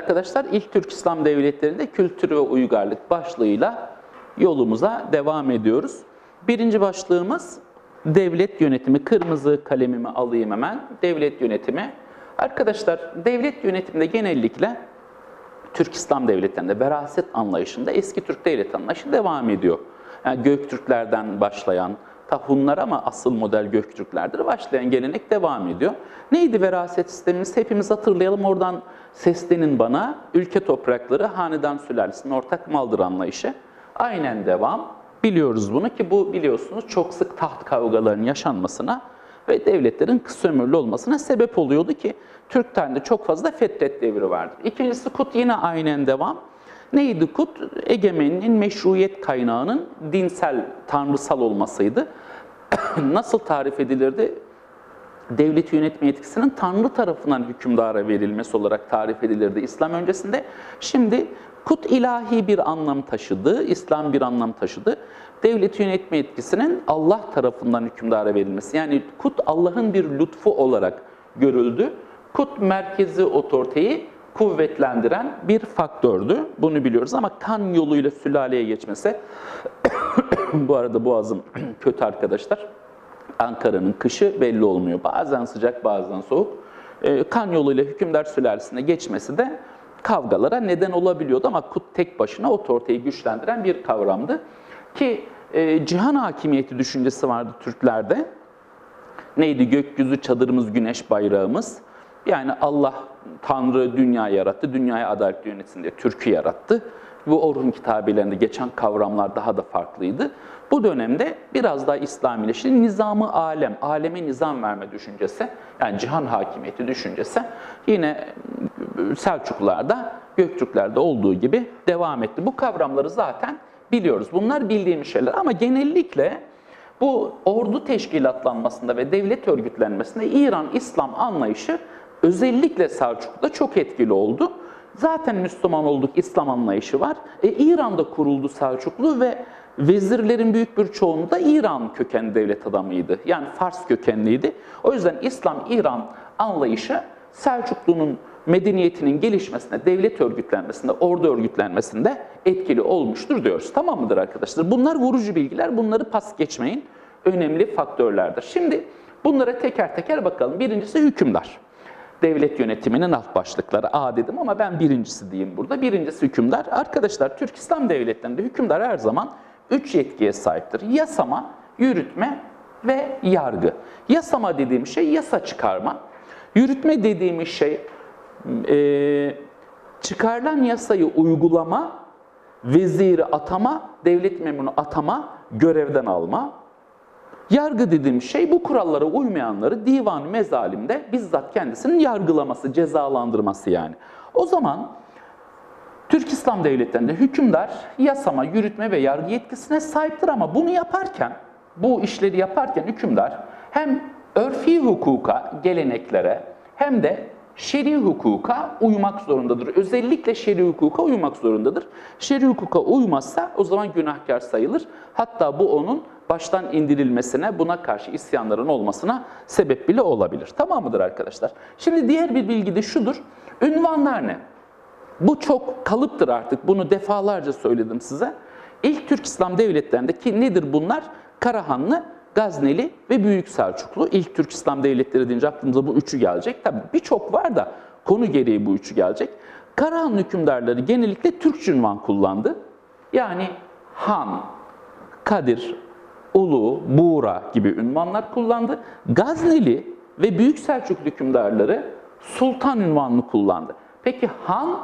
arkadaşlar ilk Türk İslam devletlerinde kültür ve uygarlık başlığıyla yolumuza devam ediyoruz. Birinci başlığımız devlet yönetimi. Kırmızı kalemimi alayım hemen. Devlet yönetimi. Arkadaşlar devlet yönetiminde genellikle Türk İslam devletlerinde veraset anlayışında eski Türk devlet anlayışı devam ediyor. Yani Göktürklerden başlayan, ta Hunlar ama asıl model Göktürklerdir. Başlayan gelenek devam ediyor. Neydi veraset sistemimiz? Hepimiz hatırlayalım oradan seslenin bana. Ülke toprakları hanedan sülalesinin ortak maldır anlayışı. Aynen devam. Biliyoruz bunu ki bu biliyorsunuz çok sık taht kavgalarının yaşanmasına ve devletlerin kısa ömürlü olmasına sebep oluyordu ki Türk tarihinde çok fazla fetret devri vardı. İkincisi Kut yine aynen devam. Neydi Kut? Egemenliğin meşruiyet kaynağının dinsel, tanrısal olmasıydı. Nasıl tarif edilirdi? devleti yönetme yetkisinin Tanrı tarafından hükümdara verilmesi olarak tarif edilirdi İslam öncesinde. Şimdi kut ilahi bir anlam taşıdı, İslam bir anlam taşıdı. Devleti yönetme yetkisinin Allah tarafından hükümdara verilmesi. Yani kut Allah'ın bir lütfu olarak görüldü. Kut merkezi otoriteyi kuvvetlendiren bir faktördü. Bunu biliyoruz ama kan yoluyla sülaleye geçmesi, bu arada boğazım kötü arkadaşlar. Ankara'nın kışı belli olmuyor. Bazen sıcak bazen soğuk. E, kan yoluyla hükümdar sülalesine geçmesi de kavgalara neden olabiliyordu ama Kut tek başına otoriteyi güçlendiren bir kavramdı. Ki e, cihan hakimiyeti düşüncesi vardı Türklerde. Neydi? Gökyüzü çadırımız, güneş bayrağımız. Yani Allah, Tanrı dünya yarattı, dünyaya adaletli yönetsin diye Türk'ü yarattı. Bu Orhun kitabelerinde geçen kavramlar daha da farklıydı. Bu dönemde biraz daha İslamileşti. Nizamı alem, aleme nizam verme düşüncesi, yani cihan hakimiyeti düşüncesi yine Selçuklularda, Göktürklerde olduğu gibi devam etti. Bu kavramları zaten biliyoruz. Bunlar bildiğimiz şeyler ama genellikle bu ordu teşkilatlanmasında ve devlet örgütlenmesinde İran İslam anlayışı özellikle Selçuklu'da çok etkili oldu. Zaten Müslüman olduk, İslam anlayışı var. E, İran'da kuruldu Selçuklu ve vezirlerin büyük bir çoğunluğu da İran kökenli devlet adamıydı. Yani Fars kökenliydi. O yüzden İslam-İran anlayışı Selçuklu'nun medeniyetinin gelişmesine, devlet örgütlenmesinde, ordu örgütlenmesinde etkili olmuştur diyoruz. Tamam mıdır arkadaşlar? Bunlar vurucu bilgiler. Bunları pas geçmeyin. Önemli faktörlerdir. Şimdi bunlara teker teker bakalım. Birincisi hükümdar devlet yönetiminin alt başlıkları A dedim ama ben birincisi diyeyim burada. Birincisi hükümdar. Arkadaşlar Türk İslam devletlerinde hükümdar her zaman üç yetkiye sahiptir. Yasama, yürütme ve yargı. Yasama dediğim şey yasa çıkarma. Yürütme dediğimiz şey e, çıkarılan yasayı uygulama, veziri atama, devlet memuru atama, görevden alma. Yargı dediğim şey bu kurallara uymayanları divan mezalimde bizzat kendisinin yargılaması, cezalandırması yani. O zaman Türk İslam devletlerinde hükümdar yasama, yürütme ve yargı yetkisine sahiptir ama bunu yaparken, bu işleri yaparken hükümdar hem örfi hukuka, geleneklere hem de şer'i hukuka uymak zorundadır. Özellikle şer'i hukuka uymak zorundadır. Şer'i hukuka uymazsa o zaman günahkar sayılır. Hatta bu onun baştan indirilmesine, buna karşı isyanların olmasına sebep bile olabilir. Tamam mıdır arkadaşlar? Şimdi diğer bir bilgi de şudur. Ünvanlar ne? Bu çok kalıptır artık. Bunu defalarca söyledim size. İlk Türk İslam devletlerinde ki nedir bunlar? Karahanlı, Gazneli ve Büyük Selçuklu. İlk Türk İslam devletleri deyince aklımıza bu üçü gelecek. Tabii birçok var da konu gereği bu üçü gelecek. Karahanlı hükümdarları genellikle Türk ünvan kullandı. Yani Han, Kadir, Ulu, Buğra gibi ünvanlar kullandı. Gazneli ve Büyük Selçuklu hükümdarları sultan ünvanını kullandı. Peki Han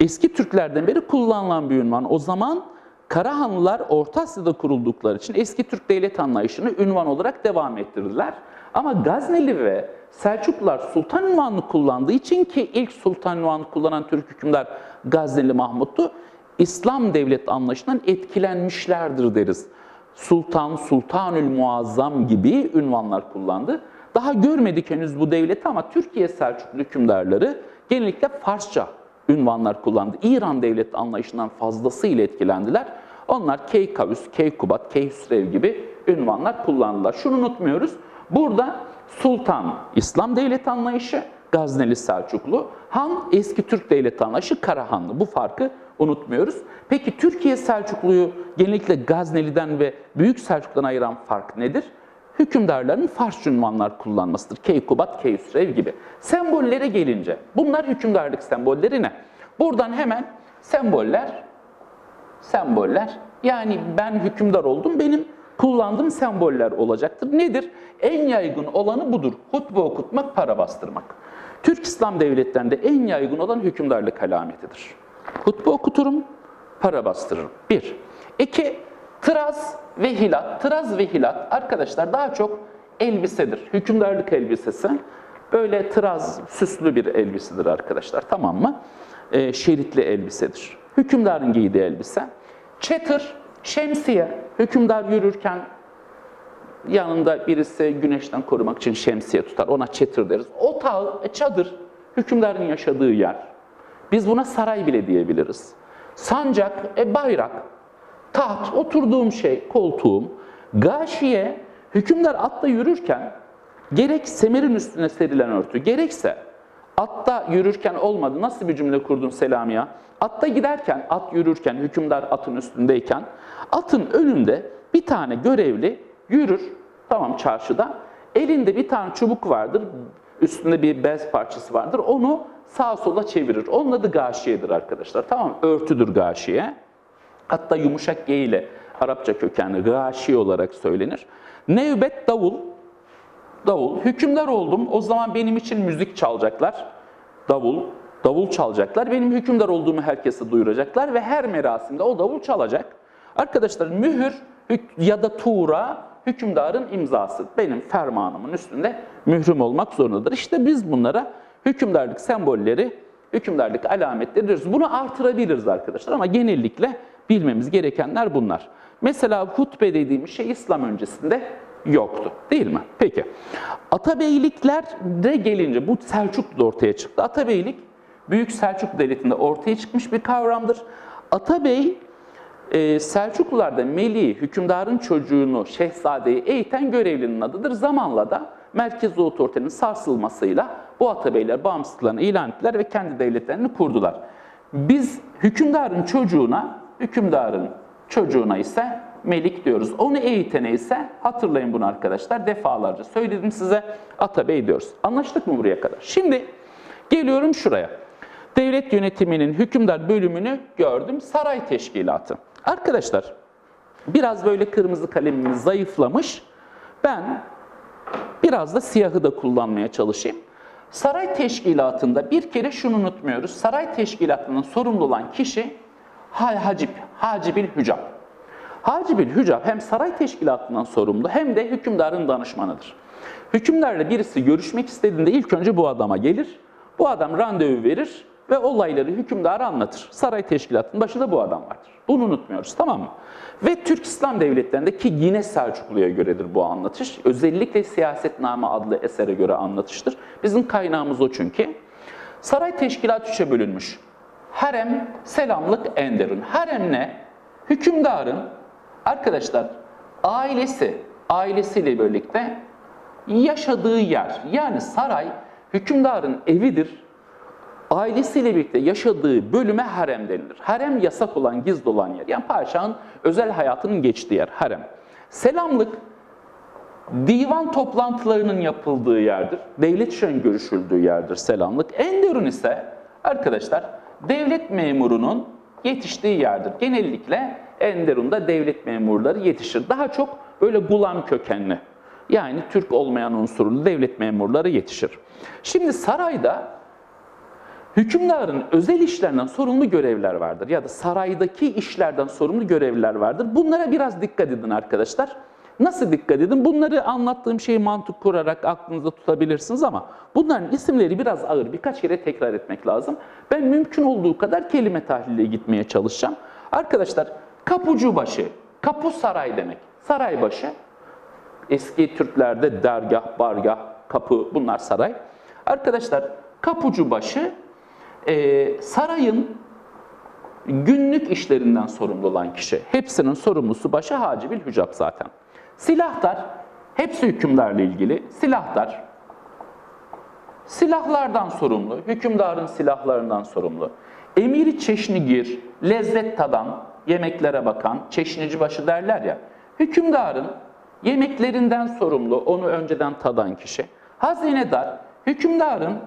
eski Türklerden beri kullanılan bir ünvan. O zaman Karahanlılar Orta Asya'da kuruldukları için eski Türk devlet anlayışını ünvan olarak devam ettirdiler. Ama Gazneli ve Selçuklular sultan ünvanını kullandığı için ki ilk sultan ünvanını kullanan Türk hükümdar Gazneli Mahmut'tu. İslam devlet anlayışından etkilenmişlerdir deriz. Sultan, Sultanül Muazzam gibi ünvanlar kullandı. Daha görmedik henüz bu devleti ama Türkiye Selçuklu hükümdarları genellikle Farsça ünvanlar kullandı. İran devlet anlayışından fazlasıyla etkilendiler. Onlar Keykavüs, Keykubat, Keyhüsrev gibi ünvanlar kullandılar. Şunu unutmuyoruz. Burada Sultan İslam devlet anlayışı, Gazneli Selçuklu. Han eski Türk devleti anlayışı Karahanlı. Bu farkı unutmuyoruz. Peki Türkiye Selçuklu'yu genellikle Gazneli'den ve Büyük Selçuklu'dan ayıran fark nedir? Hükümdarların Farsça ünvanlar kullanmasıdır. Keykubat, Keysrev gibi. Sembollere gelince bunlar hükümdarlık sembolleri ne? Buradan hemen semboller semboller. Yani ben hükümdar oldum, benim kullandığım semboller olacaktır. Nedir? En yaygın olanı budur. Hutbe okutmak, para bastırmak. Türk İslam devletlerinde en yaygın olan hükümdarlık alametidir. Hutbe okuturum, para bastırırım. Bir. İki, tıraz ve hilat. Tıraz ve hilat arkadaşlar daha çok elbisedir. Hükümdarlık elbisesi. Böyle tıraz, süslü bir elbisedir arkadaşlar. Tamam mı? Ee, şeritli elbisedir. Hükümdarın giydiği elbise. Çetır, şemsiye. Hükümdar yürürken yanında birisi güneşten korumak için şemsiye tutar. Ona çetir deriz. Otağı, e, çadır, hükümdarın yaşadığı yer. Biz buna saray bile diyebiliriz. Sancak, e, bayrak, taht, oturduğum şey, koltuğum. Gâşiye, hükümdar atla yürürken gerek semerin üstüne serilen örtü, gerekse atta yürürken olmadı. Nasıl bir cümle kurdun Selamiya? Atta giderken, at yürürken, hükümdar atın üstündeyken, atın önünde bir tane görevli yürür, tamam çarşıda, elinde bir tane çubuk vardır, üstünde bir bez parçası vardır, onu sağa sola çevirir. Onun adı gâşiyedir arkadaşlar, tamam Örtüdür gâşiye. Hatta yumuşak G ile Arapça kökenli gâşi olarak söylenir. Nevbet davul, davul. Hükümdar oldum. O zaman benim için müzik çalacaklar. Davul, davul çalacaklar. Benim hükümdar olduğumu herkese duyuracaklar ve her merasimde o davul çalacak. Arkadaşlar mühür ya da tuğra hükümdarın imzası. Benim fermanımın üstünde mührüm olmak zorundadır. İşte biz bunlara hükümdarlık sembolleri, hükümdarlık alametleri diyoruz. Bunu artırabiliriz arkadaşlar ama genellikle bilmemiz gerekenler bunlar. Mesela hutbe dediğimiz şey İslam öncesinde yoktu. Değil mi? Peki. Atabeyliklerde gelince bu Selçuklu'da ortaya çıktı. Atabeylik Büyük Selçuk Devleti'nde ortaya çıkmış bir kavramdır. Atabey e, Selçuklularda Meli, hükümdarın çocuğunu, şehzadeyi eğiten görevlinin adıdır. Zamanla da merkez otoritenin sarsılmasıyla bu atabeyler bağımsızlıklarını ilan ettiler ve kendi devletlerini kurdular. Biz hükümdarın çocuğuna, hükümdarın çocuğuna ise melik diyoruz. Onu eğitene ise hatırlayın bunu arkadaşlar defalarca söyledim size atabey diyoruz. Anlaştık mı buraya kadar? Şimdi geliyorum şuraya. Devlet yönetiminin hükümdar bölümünü gördüm. Saray teşkilatı. Arkadaşlar biraz böyle kırmızı kalemimiz zayıflamış. Ben biraz da siyahı da kullanmaya çalışayım. Saray teşkilatında bir kere şunu unutmuyoruz. Saray teşkilatının sorumlu olan kişi ha- hacip, hacibül hücab. Hacibül hücab hem saray teşkilatından sorumlu hem de hükümdarın danışmanıdır. Hükümdarla birisi görüşmek istediğinde ilk önce bu adama gelir. Bu adam randevu verir ve olayları hükümdara anlatır. Saray teşkilatının başında bu adam vardır. Bunu unutmuyoruz tamam mı? Ve Türk İslam devletlerinde ki yine Selçuklu'ya göredir bu anlatış. Özellikle Siyasetname adlı esere göre anlatıştır. Bizim kaynağımız o çünkü. Saray teşkilat üçe bölünmüş. Harem, selamlık, enderun. Harem ne? Hükümdarın arkadaşlar ailesi, ailesiyle birlikte yaşadığı yer. Yani saray hükümdarın evidir. Ailesiyle birlikte yaşadığı bölüme harem denilir. Harem yasak olan, gizli olan yer. Yani padişahın özel hayatının geçtiği yer harem. Selamlık divan toplantılarının yapıldığı yerdir. Devlet işlerinin görüşüldüğü yerdir selamlık. Enderun ise arkadaşlar devlet memurunun yetiştiği yerdir. Genellikle Enderun'da devlet memurları yetişir. Daha çok böyle gulam kökenli. Yani Türk olmayan unsurlu devlet memurları yetişir. Şimdi sarayda hükümdarın özel işlerden sorumlu görevler vardır ya da saraydaki işlerden sorumlu görevliler vardır. Bunlara biraz dikkat edin arkadaşlar. Nasıl dikkat edin? Bunları anlattığım şeyi mantık kurarak aklınızda tutabilirsiniz ama bunların isimleri biraz ağır. Birkaç kere tekrar etmek lazım. Ben mümkün olduğu kadar kelime tahliliyle gitmeye çalışacağım. Arkadaşlar kapucubaşı, kapu saray demek. Saraybaşı. Eski Türklerde dergah, bargah, kapı bunlar saray. Arkadaşlar kapucubaşı e, sarayın günlük işlerinden sorumlu olan kişi. Hepsinin sorumlusu başı Hacibül Hücab zaten. Silahtar, hepsi hükümdarla ilgili. Silahtar, silahlardan sorumlu, hükümdarın silahlarından sorumlu. Emiri çeşnigir, lezzet tadan, yemeklere bakan, çeşnici başı derler ya. Hükümdarın yemeklerinden sorumlu, onu önceden tadan kişi. Hazinedar, hükümdarın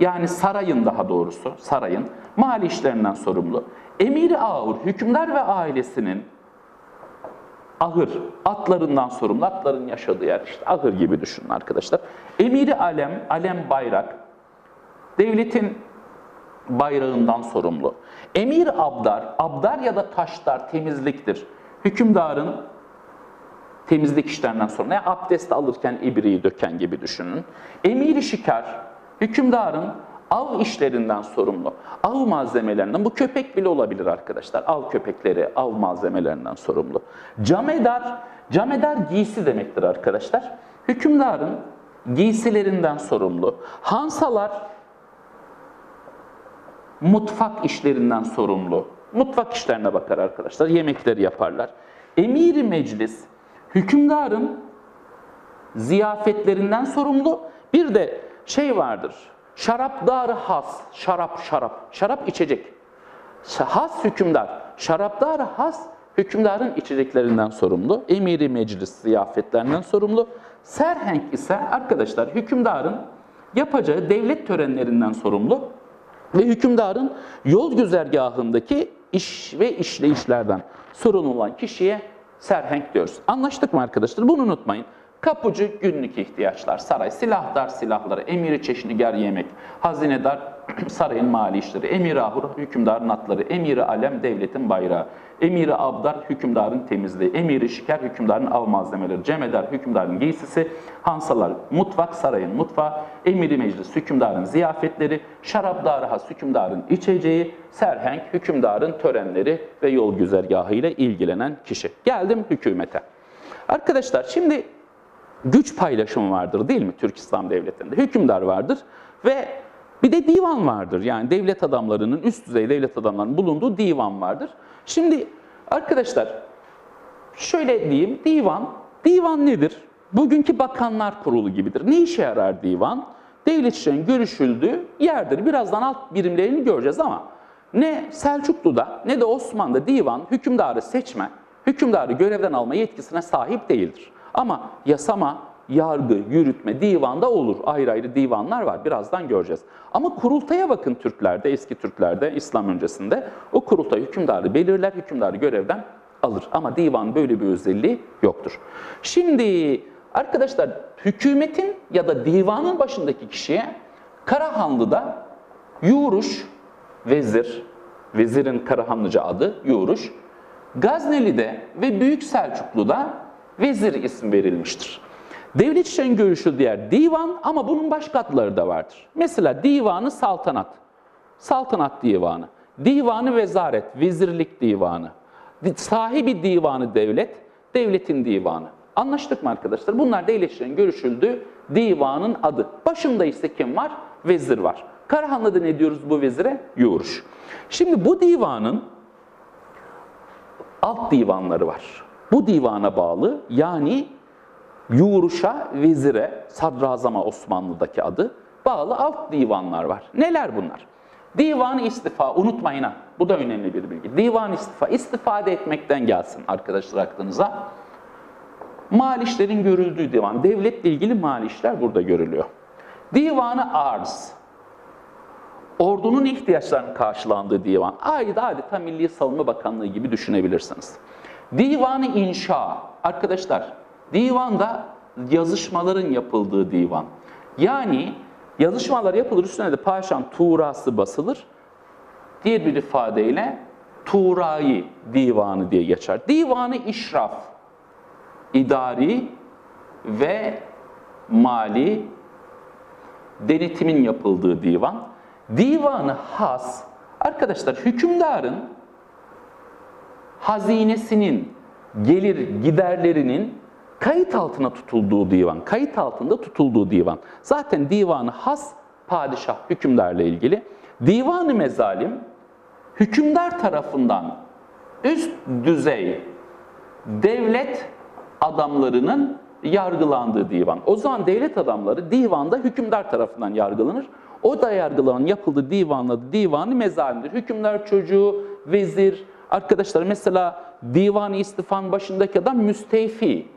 yani sarayın daha doğrusu, sarayın mali işlerinden sorumlu. Emiri ağır, hükümdar ve ailesinin ahır, atlarından sorumlu, atların yaşadığı yer işte ahır gibi düşünün arkadaşlar. Emiri alem, alem bayrak, devletin bayrağından sorumlu. Emir abdar, abdar ya da taştar temizliktir. Hükümdarın temizlik işlerinden sorumlu. Yani abdest alırken ibriği döken gibi düşünün. Emiri şikar, hükümdarın av işlerinden sorumlu. Av malzemelerinden, bu köpek bile olabilir arkadaşlar. Av köpekleri, av malzemelerinden sorumlu. Camedar, camedar giysi demektir arkadaşlar. Hükümdarın giysilerinden sorumlu. Hansalar mutfak işlerinden sorumlu. Mutfak işlerine bakar arkadaşlar. Yemekleri yaparlar. Emiri meclis, hükümdarın ziyafetlerinden sorumlu. Bir de şey vardır. Şarapdarı has, şarap şarap, şarap içecek. Has hükümdar, şarapdarı has hükümdarın içeceklerinden sorumlu. Emiri meclis ziyafetlerinden sorumlu. Serhenk ise arkadaşlar hükümdarın yapacağı devlet törenlerinden sorumlu ve hükümdarın yol güzergahındaki iş ve işleyişlerden sorumlu olan kişiye serhenk diyoruz. Anlaştık mı arkadaşlar? Bunu unutmayın. Kapıcı günlük ihtiyaçlar, saray, silahdar silahları, emiri çeşnigar yemek, hazinedar sarayın mali işleri, emiri ahur hükümdarın atları, emiri alem devletin bayrağı, emiri abdar hükümdarın temizliği, emiri şiker hükümdarın av malzemeleri, cemedar hükümdarın giysisi, hansalar mutfak sarayın mutfağı, emiri meclis hükümdarın ziyafetleri, şarapdarı has hükümdarın içeceği, serhenk hükümdarın törenleri ve yol güzergahı ile ilgilenen kişi. Geldim hükümete. Arkadaşlar şimdi güç paylaşımı vardır değil mi Türk İslam Devleti'nde? Hükümdar vardır ve bir de divan vardır. Yani devlet adamlarının, üst düzey devlet adamlarının bulunduğu divan vardır. Şimdi arkadaşlar şöyle diyeyim, divan, divan nedir? Bugünkü bakanlar kurulu gibidir. Ne işe yarar divan? Devlet işlerinin görüşüldüğü yerdir. Birazdan alt birimlerini göreceğiz ama ne Selçuklu'da ne de Osmanlı'da divan hükümdarı seçme, hükümdarı görevden alma yetkisine sahip değildir. Ama yasama, yargı, yürütme divanda olur. Ayrı ayrı divanlar var. Birazdan göreceğiz. Ama kurultaya bakın Türklerde, eski Türklerde, İslam öncesinde. O kurultay hükümdarı belirler, hükümdarı görevden alır. Ama divan böyle bir özelliği yoktur. Şimdi arkadaşlar hükümetin ya da divanın başındaki kişiye Karahanlı'da Yuruş, vezir, vezirin Karahanlıca adı Yuruş, Gazneli'de ve Büyük Selçuklu'da vezir isim verilmiştir. Devlet işlerinin görüşüldüğü yer divan ama bunun başka adları da vardır. Mesela divanı saltanat, saltanat divanı, divanı vezaret, vezirlik divanı, sahibi divanı devlet, devletin divanı. Anlaştık mı arkadaşlar? Bunlar devlet işlerinin görüşüldüğü divanın adı. Başında ise kim var? Vezir var. Karahanlı'da ne diyoruz bu vezire? Yoğuruş. Şimdi bu divanın alt divanları var. Bu divana bağlı yani Yuruş'a, vezire, sadrazama Osmanlı'daki adı bağlı alt divanlar var. Neler bunlar? Divan istifa, unutmayın ha, bu da önemli bir bilgi. Divan istifa, istifade etmekten gelsin arkadaşlar aklınıza. Mal işlerin görüldüğü divan, devletle ilgili mal işler burada görülüyor. Divanı arz, ordunun ihtiyaçlarının karşılandığı divan. Ayda adeta Milli Savunma Bakanlığı gibi düşünebilirsiniz. Divanı inşa. Arkadaşlar divanda yazışmaların yapıldığı divan. Yani yazışmalar yapılır üstüne de paşam tuğrası basılır. Diğer bir ifadeyle tuğrayı divanı diye geçer. Divanı işraf, idari ve mali denetimin yapıldığı divan. Divanı has, arkadaşlar hükümdarın hazinesinin gelir giderlerinin kayıt altına tutulduğu divan, kayıt altında tutulduğu divan. Zaten divanı has padişah hükümdarla ilgili. Divanı mezalim hükümdar tarafından üst düzey devlet adamlarının yargılandığı divan. O zaman devlet adamları divanda hükümdar tarafından yargılanır. O da yargılanan yapıldığı divanla divanı mezalimdir. Hükümdar çocuğu, vezir, arkadaşlar mesela divanı istifan başındaki adam müsteyfi.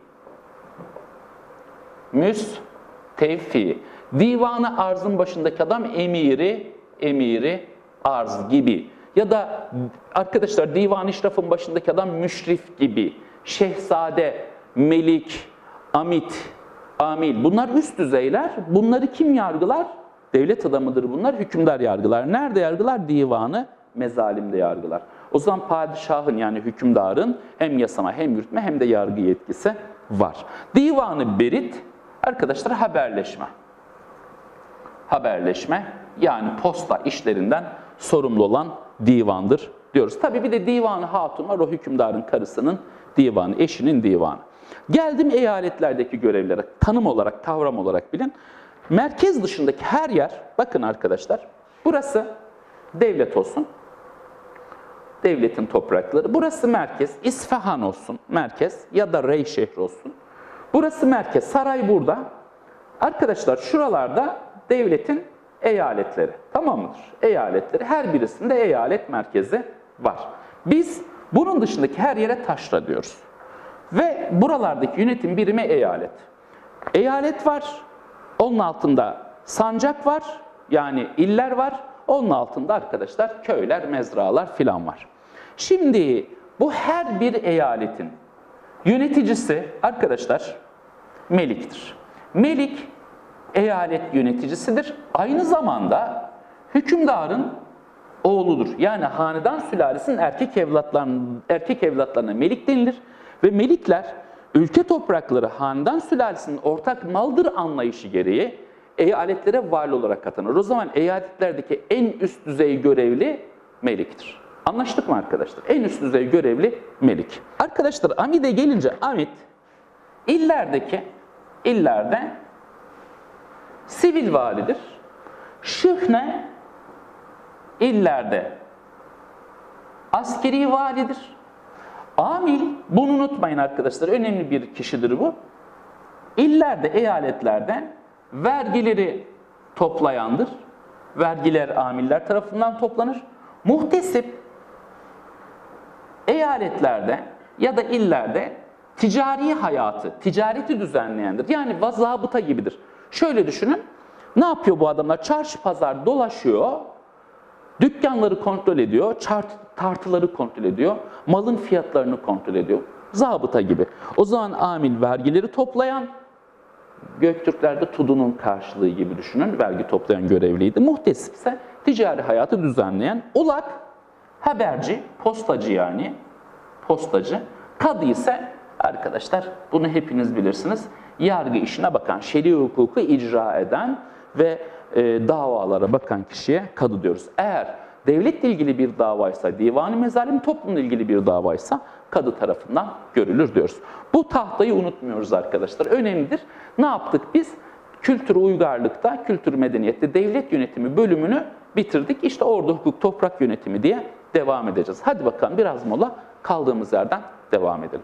Müstevfi. Divanı arzın başındaki adam emiri, emiri arz gibi. Ya da arkadaşlar divan işrafın başındaki adam müşrif gibi. Şehzade, melik, amit, amil. Bunlar üst düzeyler. Bunları kim yargılar? Devlet adamıdır bunlar. Hükümdar yargılar. Nerede yargılar? Divanı mezalimde yargılar. O zaman padişahın yani hükümdarın hem yasama hem yürütme hem de yargı yetkisi var. Divanı berit arkadaşlar haberleşme. Haberleşme yani posta işlerinden sorumlu olan divandır diyoruz. Tabii bir de divanı hatun var o hükümdarın karısının divanı, eşinin divanı. Geldim eyaletlerdeki görevlere tanım olarak, kavram olarak bilin. Merkez dışındaki her yer, bakın arkadaşlar, burası devlet olsun, devletin toprakları. Burası merkez, İsfahan olsun merkez ya da Rey şehri olsun. Burası merkez, saray burada. Arkadaşlar şuralarda devletin eyaletleri, tamam mıdır? Eyaletleri, her birisinde eyalet merkezi var. Biz bunun dışındaki her yere taşra diyoruz. Ve buralardaki yönetim birimi eyalet. Eyalet var, onun altında sancak var, yani iller var, onun altında arkadaşlar köyler, mezralar filan var. Şimdi bu her bir eyaletin yöneticisi arkadaşlar meliktir. Melik eyalet yöneticisidir. Aynı zamanda hükümdarın oğludur. Yani hanedan sülalesinin erkek evlatlarının erkek evlatlarına melik denilir ve melikler ülke toprakları hanedan sülalesinin ortak maldır anlayışı gereği eyaletlere vali olarak atanır. O zaman eyaletlerdeki en üst düzey görevli meliktir. Anlaştık mı arkadaşlar? En üst düzey görevli melik. Arkadaşlar Amid'e gelince Amid illerdeki illerde sivil validir. Şıhne illerde askeri validir. Amil, bunu unutmayın arkadaşlar, önemli bir kişidir bu. İllerde, eyaletlerde vergileri toplayandır. Vergiler amiller tarafından toplanır. Muhtesip eyaletlerde ya da illerde ticari hayatı, ticareti düzenleyendir. Yani vazabıta gibidir. Şöyle düşünün, ne yapıyor bu adamlar? Çarşı pazar dolaşıyor, dükkanları kontrol ediyor, çart- tartıları kontrol ediyor, malın fiyatlarını kontrol ediyor. Zabıta gibi. O zaman amil vergileri toplayan, Göktürklerde Tudun'un karşılığı gibi düşünün, vergi toplayan görevliydi. Muhtesip ise ticari hayatı düzenleyen, ulak haberci, postacı yani, postacı. Kadı ise arkadaşlar bunu hepiniz bilirsiniz. Yargı işine bakan, şer'i hukuku icra eden ve e, davalara bakan kişiye kadı diyoruz. Eğer devletle ilgili bir davaysa, divanı mezalim toplumla ilgili bir davaysa kadı tarafından görülür diyoruz. Bu tahtayı unutmuyoruz arkadaşlar. Önemlidir. Ne yaptık biz? Kültür uygarlıkta, kültür medeniyette devlet yönetimi bölümünü bitirdik. İşte orada hukuk, toprak yönetimi diye devam edeceğiz. Hadi bakalım biraz mola kaldığımız yerden devam edelim.